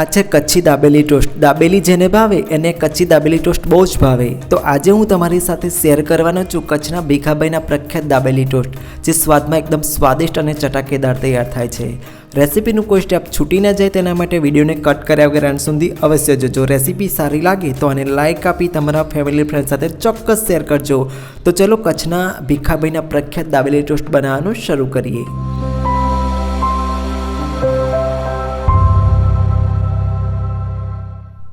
આ છે કચ્છી દાબેલી ટોસ્ટ. દાબેલી જેને ભાવે, એને કચ્છી દાબેલી ટોસ્ટ બહુ જ ભાવે. તો આજે હું તમારી સાથે શેર કરવાનો છું કચ્છના ભીખાભાઈના પ્રખ્યાત દાબેલી ટોસ્ટ, જે સ્વાદમાં એકદમ સ્વાદિષ્ટ અને ચટાકેદાર તૈયાર થાય છે. રેસીપીનું કોઈ સ્ટેપ છૂટી ન જાય તેના માટે વિડીયોને કટ કર્યા વગર અંત સુધી અવશ્ય જોજો. રેસીપી સારી લાગે તો આને લાઇક આપી તમારા ફેમિલી ફ્રેન્ડ સાથે ચોક્કસ શેર કરજો. તો ચલો કચ્છના ભીખાભાઈના પ્રખ્યાત દાબેલી ટોસ્ટ બનાવવાનું શરૂ કરીએ.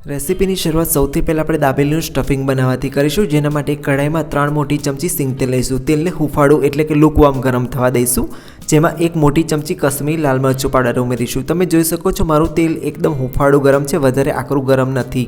રેસીપીની શરૂઆત સૌથી પહેલાં આપણે દાબેલીનું સ્ટફિંગ બનાવવાથી કરીશું, જેના માટે કઢાઈમાં ત્રણ મોટી ચમચી સિંગ તેલ લઈશું. તેલને હુફાળું એટલે કે લુકવામ ગરમ થવા દઈશું. જેમાં એક મોટી ચમચી કશ્મીરી લાલ મરચું પાવડર ઉમેરીશું. તમે જોઈ શકો છો, મારું તેલ એકદમ હુફાળું ગરમ છે, વધારે આકરું ગરમ નથી.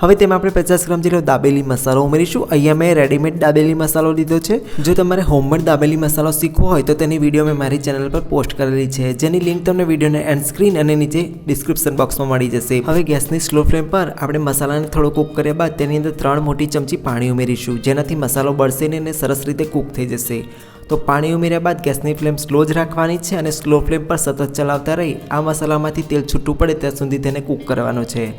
હવે તેમાં આપણે પચાસ ગ્રામ જેટલો દાબેલી મસાલો ઉમેરીશું. અહીંયા મેં રેડીમેડ દાબેલી મસાલો લીધો છે. જો તમારે હોમમેડ દાબેલી મસાલો શીખવો હોય તો તેની વીડિયો મેં મારી ચેનલ પર પોસ્ટ કરેલી છે. જેની લિંક તમને વિડીયોને એન્ડ સ્ક્રીન અને નીચે ડિસ્ક્રિપ્શન બોક્સમાં મળી જશે. હવે ગેસની સ્લો ફ્લેમ પર આપણે મસાલાને થોડો કૂક કર્યા બાદ તેની અંદર ત્રણ મોટી ચમચી પાણી ઉમેરીશું. જેનાથી મસાલો બળશે અને સરસ રીતે કૂક થઈ જશે. તો પાણી ઉમેર્યા બાદ ગેસની ફ્લેમ સ્લો જ રાખવાની છે અને સ્લો ફ્લેમ પર સતત ચલાવતા રહી. આ મસાલામાંથી તેલ છૂટું પડે ત્યાં સુધી તેને કૂક કરવાનો છે.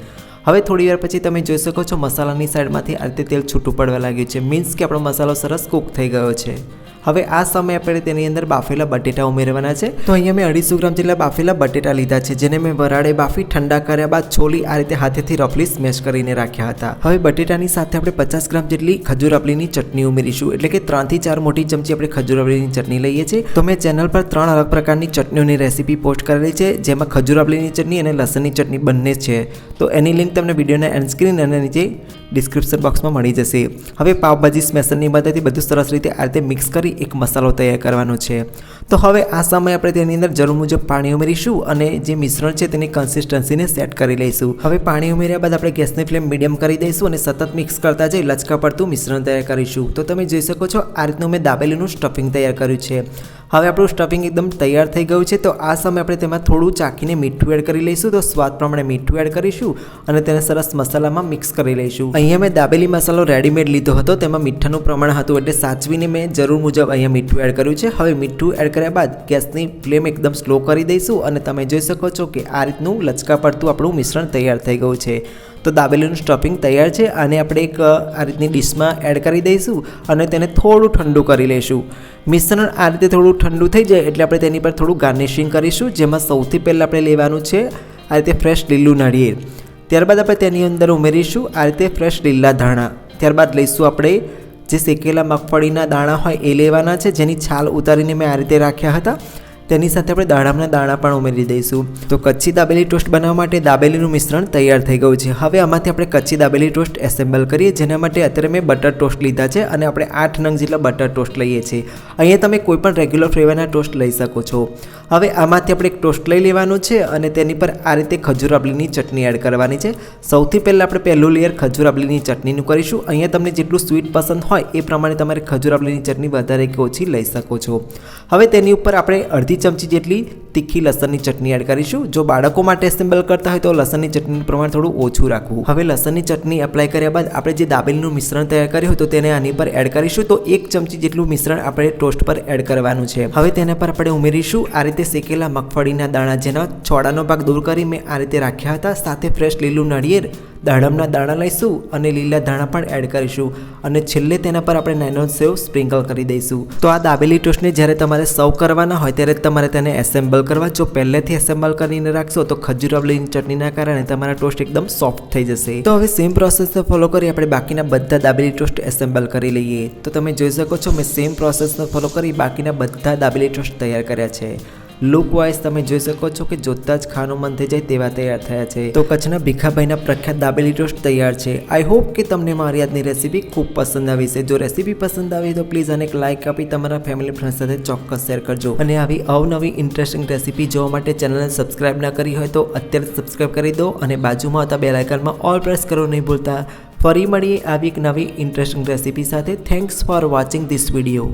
હવે થોડી વાર પછી તમે જોઈ શકો છો મસાલાની સાઈડમાંથી આ રીતે તેલ છૂટું પડવા લાગ્યું છે. મીન્સ કે આપણો મસાલો સરસ કૂક થઈ ગયો છે. હવે આ સમયે આપણે તેની અંદર બાફેલા બટેટા ઉમેરવાના છે. તો અહીંયા મેં અઢીસો ગ્રામ જેટલા બાફેલા બટેટા લીધા છે, જેને મેં વરાળે બાફી ઠંડા કર્યા બાદ છોલી આ રીતે હાથેથી રફલી સ્મેશ કરીને રાખ્યા હતા. હવે બટેટાની સાથે આપણે પચાસ ગ્રામ જેટલી ખજૂર રફલીની ચટણી ઉમેરીશું. એટલે કે ત્રણથી ચાર મોટી ચમચી આપણે ખજૂર રફલીની ચટણી લઈએ છીએ. તો મેં ચેનલ પર ત્રણ અલગ પ્રકારની ચટણીઓની રેસીપી પોસ્ટ કરેલી છે, જેમાં ખજૂર રફલીની ચટણી અને લસણની ચટણી બંને છે. તો એની લિંક તમને વિડીયોના એન્ડ સ્ક્રીન અને નીચે ડિસ્ક્રિપ્શન બોક્સમાં મળી જશે. હવે પાવભાજી સ્મેશરની મદદથી બધું સરસ રીતે આ રીતે મિક્સ કરી એક મસાલો તૈયાર કરવાનો છે. તો હવે આ સમયે આપણે તેની અંદર જરૂર મુજબ પાણી ઉમેરીશું અને જે મિશ્રણ છે તેની કન્સિસ્ટન્સીને સેટ કરી લઈશું. હવે પાણી ઉમેર્યા બાદ આપણે ગેસની ફ્લેમ મીડિયમ કરી દઈશું અને સતત મિક્સ કરતા જઈ લચકા પડતું મિશ્રણ તૈયાર કરીશું. તો તમે જોઈ શકો છો, આ રીતનું મેં દાબેલીનું સ્ટફિંગ તૈયાર કર્યું છે. હવે આપણું સ્ટફિંગ એકદમ તૈયાર થઈ ગયું છે, તો આ સમયે આપણે તેમાં થોડું ચાખીને મીઠું એડ કરી લઈશું. તો સ્વાદ પ્રમાણે મીઠું એડ કરીશું અને તેને સરસ મસાલામાં મિક્સ કરી લઈશું. અહીંયા મેં દાબેલી મસાલો રેડીમેડ લીધો હતો, તેમાં મીઠાનું પ્રમાણ હતું એટલે સાચવીને મેં જરૂર મુજબ અહીંયા મીઠું એડ કર્યું છે. હવે મીઠું એડ કર્યા બાદ ગેસની ફ્લેમ એકદમ સ્લો કરી દઈશું અને તમે જોઈ શકો છો કે આ રીતનું લચકા પડતું આપણું મિશ્રણ તૈયાર થઈ ગયું છે. તો દાબેલીનું સ્ટફિંગ તૈયાર છે આને આપણે એક આ રીતની ડિશમાં એડ કરી દઈશું અને તેને થોડું ઠંડુ કરી લઈશું. મિશ્રણ આ રીતે થોડું ઠંડુ થઈ જાય એટલે આપણે તેની પર થોડું ગાર્નિશિંગ કરીશું, જેમાં સૌથી પહેલાં આપણે લેવાનું છે આ રીતે ફ્રેશ લીલું નાળિયેર. ત્યારબાદ આપણે તેની અંદર ઉમેરીશું આ રીતે ફ્રેશ લીલા ધાણા. ત્યારબાદ લઈશું આપણે જે શેકેલા મગફળીના દાણા હોય એ લેવાના છે, જેની છાલ ઉતારીને મેં આ રીતે રાખ્યા હતા. તેની સાથે આપણે દાડામના દાણા પણ ઉમેરી દઈશું. તો કચ્છી દાબેલી ટોસ્ટ બનાવવા માટે દાબેલીનું મિશ્રણ તૈયાર થઈ ગયું છે. હવે આમાંથી આપણે કચ્છી દાબેલી ટોસ્ટ એસેમ્બલ કરીએ, જેના માટે અત્યારે મેં બટર ટોસ્ટ લીધા છે અને આપણે આઠ નંગ જેટલા બટર ટોસ્ટ લઈએ છીએ. અહીંયા તમે કોઈ પણ રેગ્યુલર ફ્લેવરના ટોસ્ટ લઈ શકો છો. હવે આમાંથી આપણે એક ટોસ્ટ લઈ લેવાનું છે અને તેની પર આ રીતે ખજૂર આબલીની ચટણી એડ કરવાની છે. સૌથી પહેલાં આપણે પહેલું લેયર ખજૂર આબલીની ચટણીનું કરીશું. અહીંયા તમને જેટલું સ્વીટ પસંદ હોય એ પ્રમાણે તમારે ખજૂર આબલીની ચટણી વધારે કે ઓછી લઈ શકો છો. હવે તેની ઉપર આપણે અડધી ચમચી જેટલી તીખી લસણની ચટણી એડ કરીશું. જો બાળકો માટે એસેમ્બલ કરતા હોય તો લસણની ચટણીનું પ્રમાણ થોડું ઓછું રાખવું. હવે લસણની ચટણી એપ્લાય કર્યા બાદ આપણે જે દાબેલીનું મિશ્રણ તૈયાર કર્યું હોય તો તેને આની પર એડ કરીશું. તો એક ચમચી જેટલું મિશ્રણ આપણે ટોસ્ટ પર એડ કરવાનું છે. હવે તેના પર આપણે ઉમેરીશું. આ રીતે શેકેલા મગફળીના દાણા જેના છોડાનો ભાગ દૂર કરી મેં આ રીતે રાખ્યા હતા. સાથે ફ્રેશ લીલું નાળિયેર, દાડમના દાણા લઈશું અને લીલા દાણા પણ એડ કરીશું. અને છેલ્લે તેના પર આપણે નાયલોન સેવ સ્પ્રિંકલ કરી દઈશું. તો આ દાબેલી ટોસ્ટને જ્યારે તમારે સર્વ કરવાના હોય ત્યારે તમારે તેને એસેમ્બલ કરવા. જો પહેલેથી એસેમ્બલ કરીને રાખશો તો ખજૂર અવલીની ચટણીના કારણે તમારા ટોસ્ટ એકદમ સોફ્ટ થઈ જશે. તો હવે સેમ પ્રોસેસને ફોલો કરી આપણે બાકીના બધા દાબેલી ટોસ્ટ એસેમ્બલ કરી લઈએ. તો તમે જોઈ શકો છો મેં સેમ પ્રોસેસને ફોલો કરી બાકીના બધા દાબેલી ટોસ્ટ તૈયાર કર્યા છે. લુક વાઇઝ તમે જોઈ શકો છો કે જોતા જ ખાવાનું મન થઈ જાય તેવા તૈયાર થયા છે. તો કચ્છના ભીખાભાઈના પ્રખ્યાત દાબેલી ટોસ્ટ તૈયાર છે. આઈ હોપ કે તમને મારી આજની રેસીપી ખૂબ પસંદ આવી છે. જો રેસીપી પસંદ આવી તો પ્લીઝ અને એક લાઇક આપી તમારા ફેમિલી ફ્રેન્ડ સાથે ચોક્કસ શેર કરજો. અને આવી અવનવી ઇન્ટરેસ્ટિંગ રેસીપી જોવા માટે ચેનલને સબસ્ક્રાઇબ ના કરી હોય તો અત્યારે સબસ્ક્રાઇબ કરી દો અને બાજુમાં આવતા બે ઓલ પ્રેસ કરો નહીં ભૂલતા. ફરી મળીએ આવી એક નવી ઇન્ટરેસ્ટિંગ રેસીપી સાથે. Thanks for watching this video